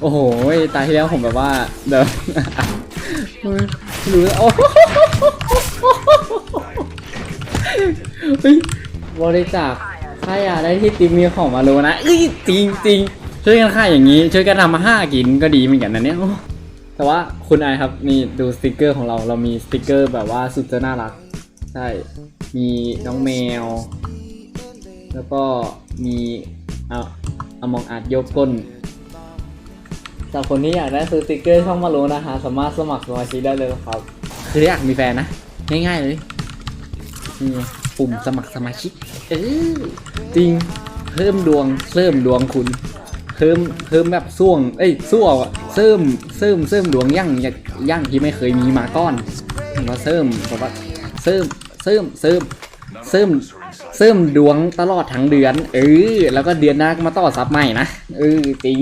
โอ้โห ตาที่แล้วผมแบบว่า เดี๋ยวรู้แล้วโอ้โหบริจาคค่ายาได้ที่ติมีของมาโลนะเอ้ยจริงจริงช่วยกันค่ายอย่างนี้ ช่วยกันทำมาห้ากินก็ดีเหมือนกันนะเนี่ยแต่ว่าคุณไอครับนี่ดูสติกเกอร์ของเราเรามีสติกเกอร์แบบว่าสุดจะน่ารักใช่มีน้องแมว แล้วก็มีเอาเอมองอาจยกก้น สำหรับคนที่อยากได้ซื้อสติกเกอร์ช่องมาโลนะฮะสามารถสมัครสมาชิกได้เลยครับ คืออยากมีแฟนนะ ง่ายๆเลยนี่ปุ่มสมัครสมาชิกเออจริงเพิ่มดวงเสริมดวงคุณเพิ่มเพิ่มแบบส่วงเอ้ยส่วอะเสริมเสริมเสริมดวงยั่งย่างยั่งที่ไม่เคยมีมาก่อนมาเสริมแบบว่าเสริมเสริมเสริมเสริมเสริมดวงตลอดทั้งเดือน เออแล้วก็เดือนหน้าก็มาต่อซับใหม่นะเออจริง